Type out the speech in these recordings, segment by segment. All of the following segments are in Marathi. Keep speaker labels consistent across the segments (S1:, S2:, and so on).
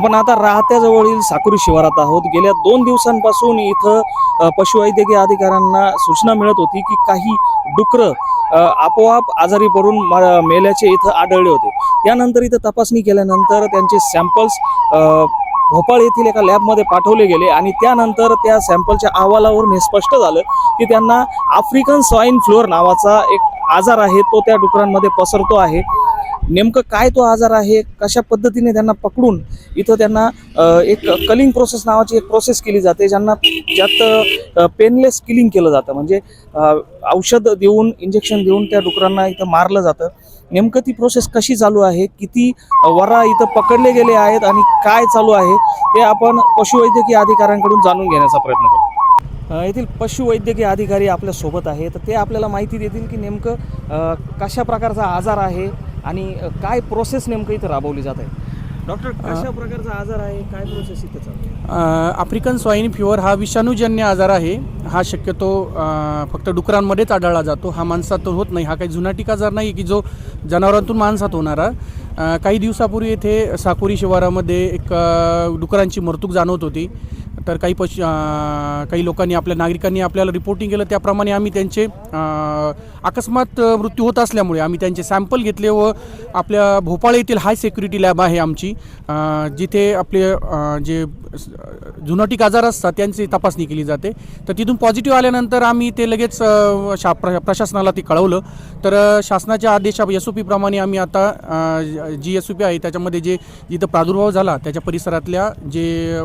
S1: आपण आता राहत्याजवळील साकुरी शिवारात आहोत. गेल्या दोन दिवसांपासून इथं पशुवैद्यकीय अधिकाऱ्यांना सूचना मिळत होती की काही डुकरं आपोआप आजारी पडून म- मेल्याचे इथं आढळले होते. त्यानंतर इथं तपासणी केल्यानंतर त्यांचे सॅम्पल्स भोपाळ येथील एका लॅबमध्ये पाठवले गेले आणि त्यानंतर त्या सॅम्पलच्या अहवालावरून हे स्पष्ट झालं की त्यांना आफ्रिकन स्वाईन फ्लोअर नावाचा एक आजार आहे तो त्या डुकरांमध्ये पसरतो आहे. नेमकं काय तो आजार आहे कशा पद्धतीने त्यांना पकडून इथं त्यांना एक कलिंग प्रोसेस नावाची एक प्रोसेस केली जाते ज्यांना ज्यात पेनलेस किलिंग केलं जातं. म्हणजे औषध देऊन इंजेक्शन देऊन त्या डुकरांना इथं मारलं जातं. नेमकं ती प्रोसेस कशी चालू आहे किती वरा इथं पकडले गेले आहेत आणि काय चालू आहे ते आपण पशुवैद्यकीय अधिकाऱ्यांकडून जाणून घेण्याचा प्रयत्न करू. येथील पशुवैद्यकीय अधिकारी आपल्यासोबत आहे तर ते आपल्याला माहिती देतील की नेमकं कशा प्रकारचा आजार आहे आणि काय प्रोसेस नेमकं इथं राबवली जात आहे? डॉक्टर कशा प्रकारचा आजार आहे? काय प्रोसेस इथं चालू
S2: आफ्रिकन स्वाईन फिवर हा विषाणूजन्य आजार आहे. हा शक्यतो अ, फक्त डुकरांमध्येच आढळला जातो. हा माणसात होत नाही. हा काही जुनाटिक आजार नाही की जो जनावरांतून माणसात होणारा. अ, काही दिवसापूर्वी येथे साकोरी शिवारामध्ये एक अ, डुकरांची मरतूक जाणवत होती. तर काही पश काही लोकांनी आपल्या नागरिकांनी आपल्याला रिपोर्टिंग केलं. त्याप्रमाणे आम्ही त्यांचे अकस्मात मृत्यू होत असल्यामुळे आम्ही त्यांचे सॅम्पल घेतले व आपल्या भोपाळ येथील हाय सेक्युरिटी लॅब आहे आमची. जिथे आपले जे जुनाटिक आजार असतात त्यांची तपासणी केली जाते. तर तिथून पॉझिटिव्ह आल्यानंतर आम्ही ते लगेच शा प्र प्रशासनाला ते कळवलं. तर शासनाच्या आदेशा एस ओ पीप्रमाणे आम्ही आता जी एस ओ पी आहे त्याच्यामध्ये जे जिथं प्रादुर्भाव झाला त्याच्या परिसरातल्या जे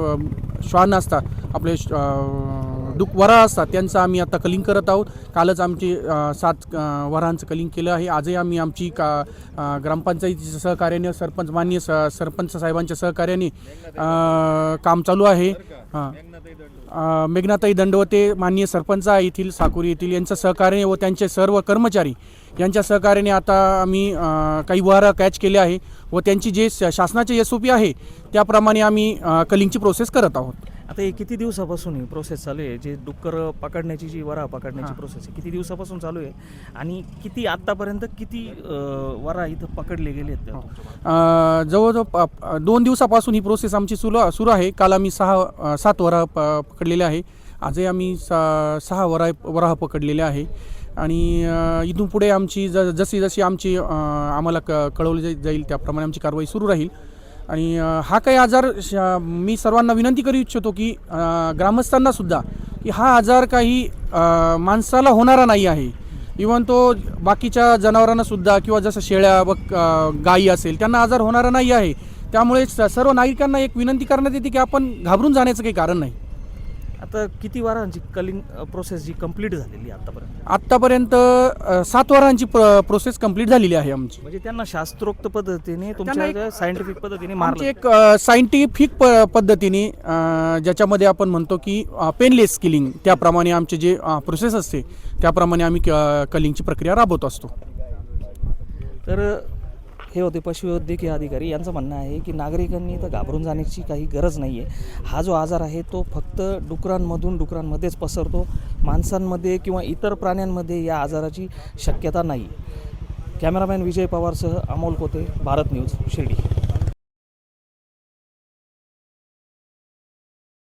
S2: श्वान असतात. आपले श- वरा असतात. त्यांचं आम्ही आता कलिंग करत आहोत. कालच आमची सात वरांचं कलिंग केलं आहे. आजही आम्ही आमची का ग्रामपंचायतीच्या सहकार्याने सरपंच मान्य स सरपंच साहेबांच्या सहकार्याने काम चालू आहे. हां. मेघनाताई दंडवते माननीय सरपंच येथील साकुरी येथील यांचं सहकार्य व त्यांचे सर्व कर्मचारी यांच्या सहकार्याने आता आम्ही काही वारा कॅच केले आहे व त्यांची जे शासनाचे एस ओ पी आहे त्याप्रमाणे आम्ही कलिंगची प्रोसेस करत आहोत.
S1: आता हे किती दिवसापासून ही प्रोसेस चालू आहे? जे डुक्कर पकडण्याची जी वरा पकडण्याची. प्रोसेस आहे किती दिवसापासून चालू आहे? आणि किती आत्तापर्यंत किती वरा इथं पकडले गेले आहेत
S2: हो. जवळजवळ दोन दिवसापासून ही प्रोसेस आमची सुरू सुरू आहे. काल आम्ही सहा सात वरा प पकडलेले आहे. आजही आम्ही सा सहा वरा वराह पकडलेले आहे. आणि इथून पुढे आमची ज जशी जशी आमची आम्हाला क कळवली जाई- जाईल त्याप्रमाणे आमची कारवाई सुरू राहील. आणि हा काही आजार श मी सर्वांना विनंती करू इच्छितो की ग्रामस्थांनासुद्धा की हा आजार काही माणसाला होणारा नाही आहे. इवन तो बाकीच्या जनावरांनासुद्धा किंवा जसं शेळ्या व गायी असेल त्यांना आजार होणारा नाही आहे. त्यामुळे सर्व नागरिकांना एक विनंती करण्यात येते की आपण घाबरून जाण्याचं काही कारण नाही.
S1: आता किती वारांची कलिंग प्रोसेस जी कंप्लीट झालेली आहे आतापर्यंत?
S2: आत्तापर्यंत अ, सात वरांची प्र प्रोसेस कंप्लीट झालेली आहे आमची.
S1: म्हणजे त्यांना शास्त्रोक्त पद्धतीने तुमच्या सायंटिफिक पद्धतीने
S2: आमची
S1: मारलं
S2: एक सायंटिफिक प पद्धतीने अ, ज्याच्यामध्ये आपण म्हणतो की पेनलेस किलिंग त्याप्रमाणे आमचे जे प्रोसेस असते त्याप्रमाणे आम्ही क- कलिंगची प्रक्रिया राबवत असतो.
S1: तर हे होते पशुवैद्यकीय अधिकारी. यांचं म्हणणं आहे की नागरिकांनी तर घाबरून जाण्याची काही गरज नाही आहे हा जो आजार आहे तो फक्त डुकरांमधून डुकरांमध्येच पसरतो. माणसांमध्ये किंवा इतर प्राण्यांमध्ये या आजाराची शक्यता नाही कॅमेरामॅन विजय पवारसह अमोल कोते भारत न्यूज शिर्डी.